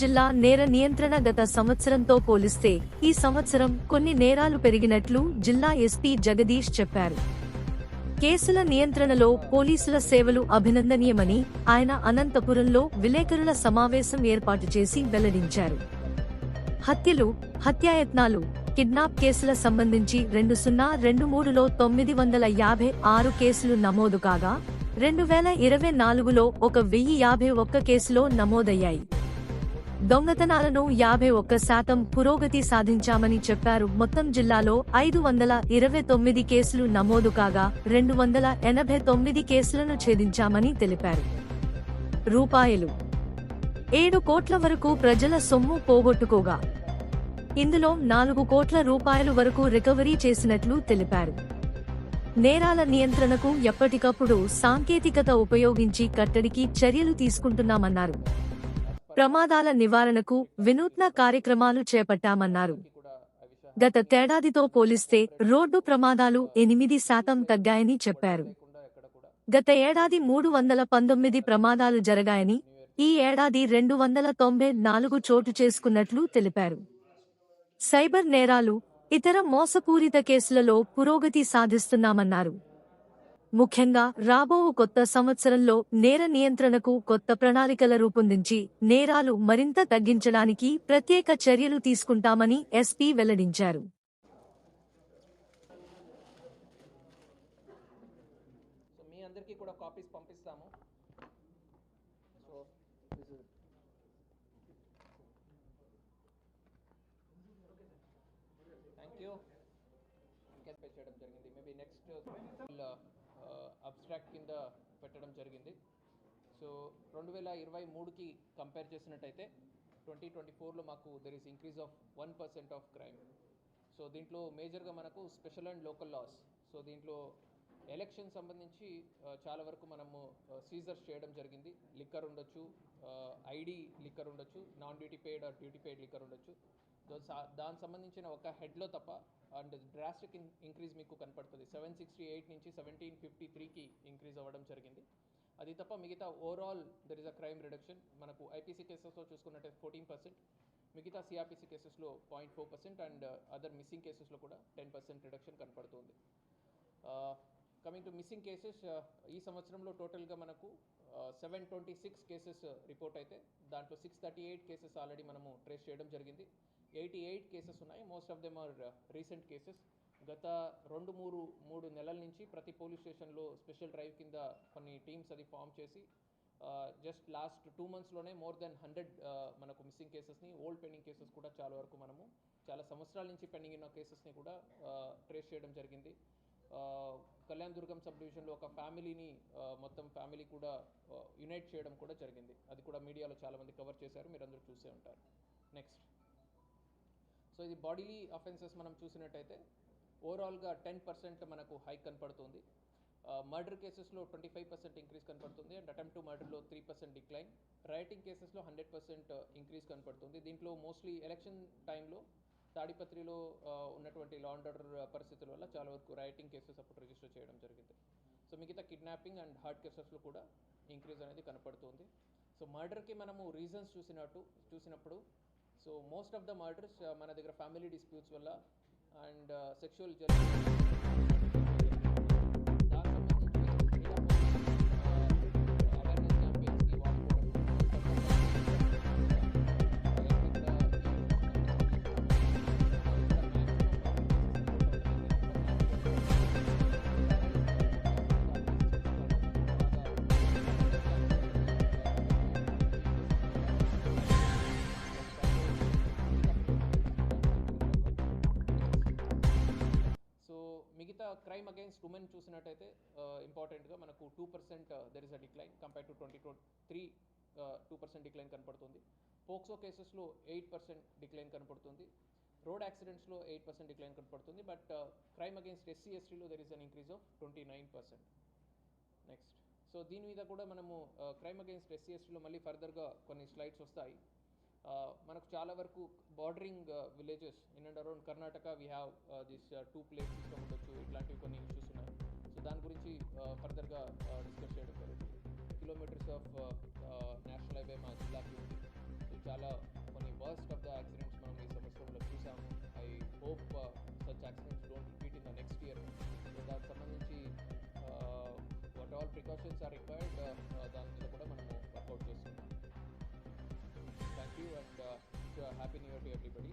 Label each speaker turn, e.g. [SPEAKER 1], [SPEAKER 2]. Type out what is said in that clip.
[SPEAKER 1] జిల్లా నేర నియంత్రణ గత సంవత్సరంతో పోలిస్తే ఈ సంవత్సరం కొన్ని నేరాలు పెరిగినట్లు జిల్లా ఎస్పీ జగదీష్ చెప్పారు. కేసుల నియంత్రణలో పోలీసుల సేవలు అభినందనీయమని ఆయన అనంతపురంలో విలేకరుల సమావేశం ఏర్పాటు చేసి వెల్లడించారు. హత్యలు హత్యాయత్నాలు కిడ్నాప్ కేసుల సంబంధించి రెండు సున్నా రెండు మూడులో తొమ్మిది వందల యాభై ఆరు కేసులు నమోదు కాగా రెండు వేల ఇరవై నాలుగులో ఒక వెయ్యి యాభై ఒక్క కేసులో నమోదయ్యాయి. దొంగతనాలను యాభై ఒక్క శాతం పురోగతి సాధించామని చెప్పారు. మొత్తం జిల్లాలో ఐదు వందల ఇరవై తొమ్మిది కేసులు నమోదు కాగా రెండు వందల ఎనభై తొమ్మిది కేసులను ఛేదించామని తెలిపారు. రూపాయలు. ఏడు కోట్ల వరకు ప్రజల సొమ్ము పోగొట్టుకోగా ఇందులో నాలుగు కోట్ల రూపాయలు వరకు రికవరీ చేసినట్లు తెలిపారు. నేరాల నియంత్రణకు ఎప్పటికప్పుడు సాంకేతికత ఉపయోగించి కట్టడికి చర్యలు తీసుకుంటున్నామన్నారు. ప్రమాదాల నివారణకు వినూత్న కార్యక్రమాలు చేపట్టామన్నారు. గత తేడాదితో పోలిస్తే రోడ్డు ప్రమాదాలు ఎనిమిది శాతం తగ్గాయని చెప్పారు. గత ఏడాది మూడు వందల పంతొమ్మిది ప్రమాదాలు జరగాయని ఈ ఏడాది రెండు వందల తొంభై నాలుగు చోటు చేసుకున్నట్లు తెలిపారు. సైబర్ నేరాలు ఇతర మోసపూరిత కేసులలో పురోగతి సాధిస్తున్నామన్నారు. ముఖ్యంగా రాబో కొత్త సంవత్సరంలో నేర నియంత్రణకు కొత్త ప్రణాళికల రూపొందించి నేరాలు మరింత తగ్గించడానికి ప్రత్యేక చర్యలు తీసుకుంటామని ఎస్పీ వెల్లడించారు.
[SPEAKER 2] కూడా కాపీస్ పంపిస్తాము. సో థ్యాంక్ యూ చేయడం జరిగింది. మేబీ నెక్స్ట్ కింద పెట్టడం జరిగింది. సో రెండు వేల ఇరవై మూడుకి కంపేర్ చేసినట్టయితే ట్వంటీ ట్వంటీ ఫోర్లో మాకు there is increase of one percent of crime so దీంట్లో మేజర్గా మనకు special and local laws so దీంట్లో ఎలక్షన్ సంబంధించి చాలా వరకు మనము సీజర్స్ చేయడం జరిగింది. లిక్కర్ ఉండొచ్చు ఐడి లిక్కర్ ఉండొచ్చు non duty paid or duty paid liquor ఉండొచ్చు. దానికి సంబంధించిన ఒక హెడ్లో తప్ప అండ్ డ్రాస్టిక్ ఇన్ ఇంక్రీజ్ మీకు కనపడుతుంది. సెవెన్ సిక్స్టీ ఎయిట్ నుంచి సెవెంటీన్ ఫిఫ్టీ త్రీకి అవ్వడం జరిగింది. అది తప్ప మిగతా overall there is a crime reduction మనకు ఐపీసీ కేసెస్లో చూసుకున్నట్టే ఫోర్టీన్ పర్సెంట్ మిగతా సిఆర్పిసి కేసెస్లో point four percent and other missing కేసెస్లో కూడా టెన్ పర్సెంట్ రిడక్షన్ కనపడుతుంది. కమింగ్ టు మిస్సింగ్ కేసెస్ ఈ సంవత్సరంలో టోటల్గా మనకు seven twenty six cases report అయితే దాంట్లో six thirty eight cases already మనము ట్రేస్ చేయడం జరిగింది. ఎయిటీ ఎయిట్ కేసెస్ ఉన్నాయి most of them are recent cases గత రెండు మూడు మూడు నెలల నుంచి ప్రతి పోలీస్ స్టేషన్లో స్పెషల్ డ్రైవ్ కింద కొన్ని టీమ్స్ అది ఫామ్ చేసి జస్ట్ లాస్ట్ టూ మంత్స్లోనే మోర్ దెన్ హండ్రెడ్ మనకు మిస్సింగ్ కేసెస్ని ఓల్డ్ పెండింగ్ కేసెస్ కూడా చాలా వరకు మనము చాలా సంవత్సరాల నుంచి పెండింగ్ ఉన్న కేసెస్ని కూడా ట్రేస్ చేయడం జరిగింది. కళ్యాణ్ దుర్గం సబ్ డివిజన్లో ఒక ఫ్యామిలీని మొత్తం ఫ్యామిలీ కూడా యునైట్ చేయడం కూడా జరిగింది. అది కూడా మీడియాలో చాలామంది కవర్ చేశారు మీరు అందరూ చూసే ఉంటారు. నెక్స్ట్. సో ఇది బాడీలీ అఫెన్సెస్ మనం చూసినట్టయితే ఓవరాల్గా టెన్ పర్సెంట్ మనకు హైక్ కనపడుతుంది. మర్డర్ కేసెస్లో ట్వంటీ ఫైవ్ పర్సెంట్ ఇంక్రీస్ కనపడుతుంది అండ్ అటెంప్ట్ టు మర్డర్లో త్రీ పర్సెంట్ డిక్లైన్ రైటింగ్ కేసెస్లో హండ్రెడ్ పర్సెంట్ ఇంక్రీస్ కనపడుతుంది. దీంట్లో మోస్ట్లీ ఎలక్షన్ టైంలో తాడిపత్రిలో ఉన్నటువంటి లా అండ్ ఆర్డర్ పరిస్థితుల వల్ల చాలా వరకు రైటింగ్ కేసెస్ అప్పుడు రిజిస్టర్ చేయడం జరిగింది. సో మిగతా కిడ్నాపింగ్ అండ్ హార్ట్ కేసెస్లో కూడా ఇంక్రీజ్ అనేది కనపడుతుంది. సో మర్డర్కి మనము రీజన్స్ చూసినట్టు చూసినప్పుడు so most of the murders మన దగ్గర ఫ్యామిలీ డిస్ప్యూట్స్ వల్ల and sexual crime against women చూసినట్టయితే ఇంపార్టెంట్గా మనకు two percent there is a decline compare to twenty three two percent decline కనపడుతుంది. పోక్సో కేసెస్లో ఎయిట్ పర్సెంట్ డిక్లైన్ కనపడుతుంది. రోడ్ యాక్సిడెంట్స్లో ఎయిట్ పర్సెంట్ డిక్లైన్ కనపడుతుంది but crime against SC ఎస్టీలో there is an increase of twenty nine percent next so దీని మీద కూడా మనము crime against SC ఎస్టీలో మళ్ళీ ఫర్దర్గా కొన్ని స్లైడ్స్ వస్తాయి. మనకు చాలా వరకు bordering villages in and around Karnataka we have this two place system ఉండొచ్చు. ఇట్లాంటివి కొన్ని ఇష్యూస్ ఉన్నాయి సో దాని గురించి ఫర్దర్గా డిస్కస్ చేయడం జరుగుతుంది. కిలోమీటర్స్ ఆఫ్ వర్కౌట్ చేస్తున్నాం thank you and happy new year to everybody